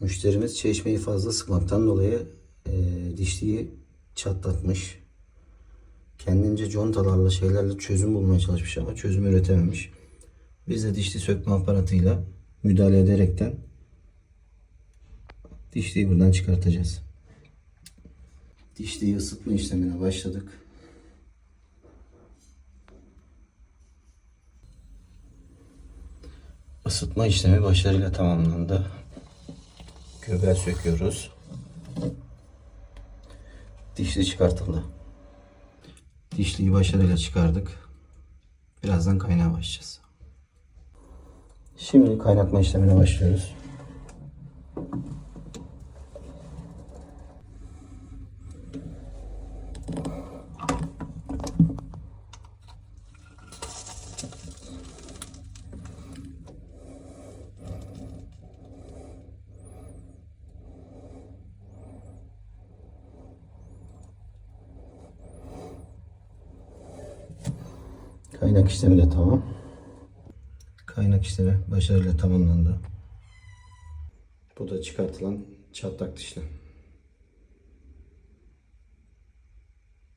Müşterimiz çeşmeyi fazla sıkmaktan dolayı e, dişliği çatlatmış. Kendince contalarla şeylerle çözüm bulmaya çalışmış ama çözüm üretememiş. Biz de dişli sökme aparatıyla müdahale ederekten dişliği buradan çıkartacağız. Dişliği ısıtma işlemine başladık. Isıtma işlemi başarıyla tamamlandı. Göbeği söküyoruz. Dişli çıkartıldı. Dişliyi başarıyla çıkardık. Birazdan kaynağa başlayacağız. Şimdi kaynatma işlemine başlıyoruz. Kaynak işlemi de tamam. Kaynak işlemi başarıyla tamamlandı. Bu da çıkartılan çatlak dişli.